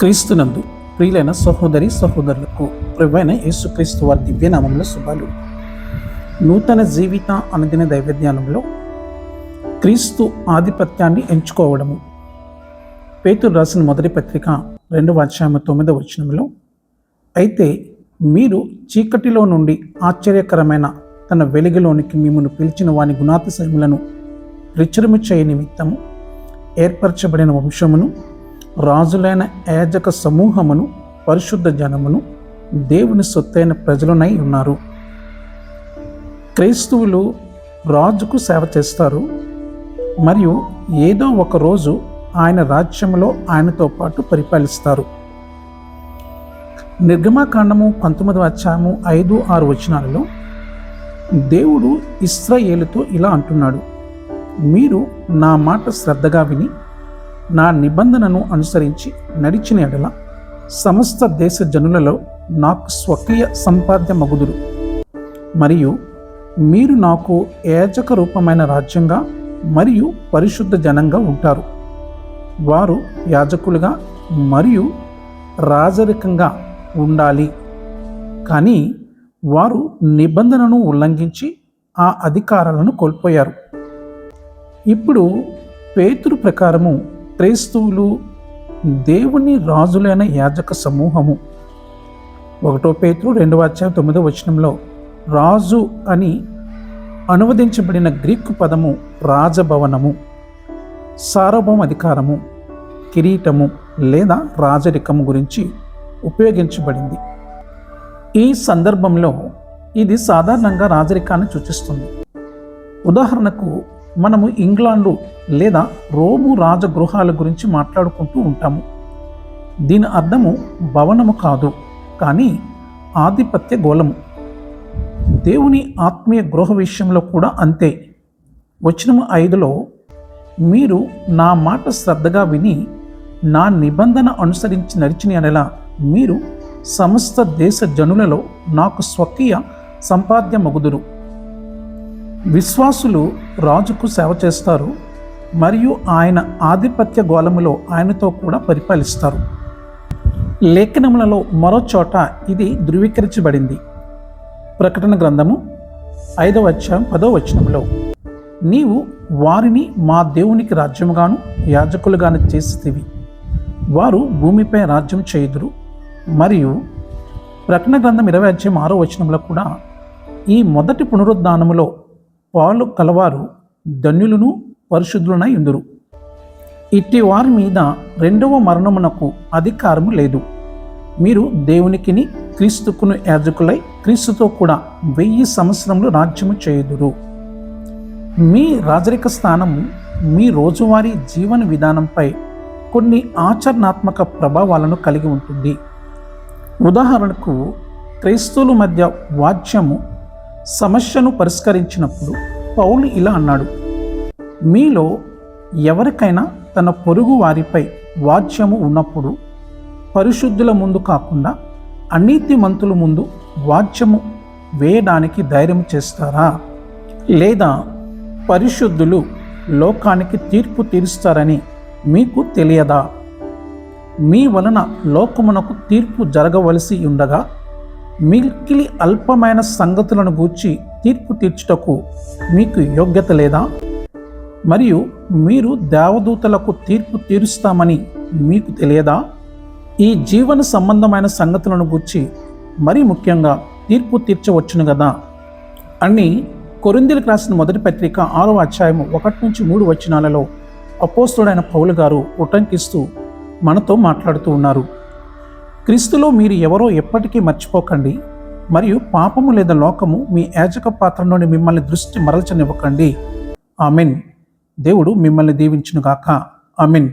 క్రీస్తునందు ప్రియులైన సహోదరి సహోదరులకు ప్రభువైన యేసుక్రీస్తు వారి దివ్యనామంలో శుభాలు. నూతన జీవిత అనుదిన దైవజ్ఞానంలో క్రీస్తు ఆధిపత్యాన్ని ఎంచుకోవడము. పేతులు రాసిన మొదటి పత్రిక రెండవ అధ్యాయం తొమ్మిదవ వచనంలో అయితే మీరు చీకటిలో నుండి ఆశ్చర్యకరమైన తన వెలుగులోనికి మిమ్మల్ని పిలిచిన వాని గుణాతిశయములను రిచరము చేయ నిమిత్తము ఏర్పరచబడిన వంశమును రాజులైన యాజక సమూహమును పరిశుద్ధ జనమును దేవుని సొత్తైన ప్రజలునై ఉన్నారు. క్రైస్తవులు రాజుకు సేవ చేస్తారు. మరియు ఏదో ఒక రోజు ఆయన రాజ్యంలో ఆయనతో పాటు పరిపాలిస్తారు. నిర్గమాకాండము పంతొమ్మిది అధ్యాయము ఐదు ఆరు వచనాలలో దేవుడు ఇస్రాయేలుతో ఇలా అంటున్నాడు మీరు నా మాట శ్రద్ధగా విని నా నిబంధనను అనుసరించి నడిచిన ఎడల సమస్త దేశ జనులలో నాకు స్వకీయ సంపాద్య మగుదురు మరియు మీరు నాకు ఏజక రూపమైన రాజ్యంగా మరియు పరిశుద్ధ జనంగా ఉంటారు. వారు యాజకులుగా మరియు రాజరికంగా ఉండాలి. కానీ వారు నిబంధనను ఉల్లంఘించి ఆ అధికారాలను కోల్పోయారు. ఇప్పుడు పేతురు ప్రకారము క్రైస్తవులు దేవుని రాజులైన యాజక సమూహము. ఒకటో పేతులు రెండవ అధ్యాయం తొమ్మిదో వచనంలో రాజు అని అనువదించబడిన గ్రీకు పదము రాజభవనము సార్వభౌమ అధికారము కిరీటము లేదా రాజరికము గురించి ఉపయోగించబడింది. ఈ సందర్భంలో ఇది సాధారణంగా రాజరికాన్ని సూచిస్తుంది. ఉదాహరణకు మనము ఇంగ్లాండు లేదా రోము రాజగృహాల గురించి మాట్లాడుకుంటూ ఉంటాము. దీని అర్థము భవనము కాదు కానీ ఆధిపత్య గోళము. దేవుని ఆత్మీయ గృహ విషయంలో కూడా అంతే. వచనము ఐదులో మీరు నా మాట శ్రద్ధగా విని నా నిబంధన అనుసరించి నడిచిన ఎడల మీరు సమస్త దేశ జనులలో నాకు స్వకీయ సంపాద్య మగుదురు విశ్వాసులు రాజుకు సేవ చేస్తారు మరియు ఆయన ఆధిపత్య గోళములో ఆయనతో కూడా పరిపాలిస్తారు. లేఖనములలో మరో చోట ఇది ధృవీకరించబడింది. ప్రకటన గ్రంథము ఐదవ అధ్యాయం పదో వచనంలో నీవు వారిని మా దేవునికి రాజ్యముగాను యాజకులుగాను చేసేవి వారు భూమిపై రాజ్యం చేయుదురు. మరియు ప్రకటన గ్రంథం ఇరవై అధ్యాయం ఆరో వచనంలో కూడా ఈ మొదటి పునరుద్ధానములో పాలు కలవారు ధన్యులను పరిశుద్ధులనై ఉందురు. ఇట్టి వారి మీద రెండవ మరణమునకు అధికారము లేదు. మీరు దేవునికిని క్రీస్తుకును యాజకులై క్రీస్తుతో కూడా వెయ్యి సంవత్సరములు రాజ్యము చేయుదురు. మీ రాజరిక స్థానము మీ రోజువారీ జీవన విధానంపై కొన్ని ఆచరణాత్మక ప్రభావాలను కలిగి ఉంటుంది. ఉదాహరణకు క్రైస్తవుల మధ్య వాద్యము సమస్యను పరిష్కరించినప్పుడు పౌలు ఇలా అన్నాడు మీలో ఎవరికైనా తన పొరుగు వారిపై వాచ్యము ఉన్నప్పుడు పరిశుద్ధుల ముందు కాకుండా అనీతిమంతుల ముందు వాచ్యము వేయడానికి ధైర్యం చేస్తారా? లేదా పరిశుద్ధులు లోకానికి తీర్పు తీరుస్తారని మీకు తెలియదా? మీ వలన లోకమునకు తీర్పు జరగవలసి ఉండగా మిక్కిలి అల్పమైన సంగతులను గూర్చి తీర్పు తీర్చుటకు మీకు యోగ్యత లేదా? మరియు మీరు దేవదూతలకు తీర్పు తీరుస్తామని మీకు తెలియదా? ఈ జీవన సంబంధమైన సంగతులను గూర్చి మరీ ముఖ్యంగా తీర్పు తీర్చవచ్చును కదా అని కొరిందీలకు రాసిన మొదటి పత్రిక ఆరో అధ్యాయం ఒకటి నుంచి మూడు వచనాలలో అపోస్తుడైన పౌలు గారు ఉటంకిస్తూ మనతో మాట్లాడుతూ ఉన్నారు. క్రీస్తులో మీరు ఎవరో ఎప్పటికీ మర్చిపోకండి మరియు పాపము లేదా లోకము మీ యాజక పాత్ర నుండి మిమ్మల్ని దృష్టి మరల్చనివ్వకండి. ఆమెన్. దేవుడు మిమ్మల్ని దీవించునుగాక. ఆమెన్.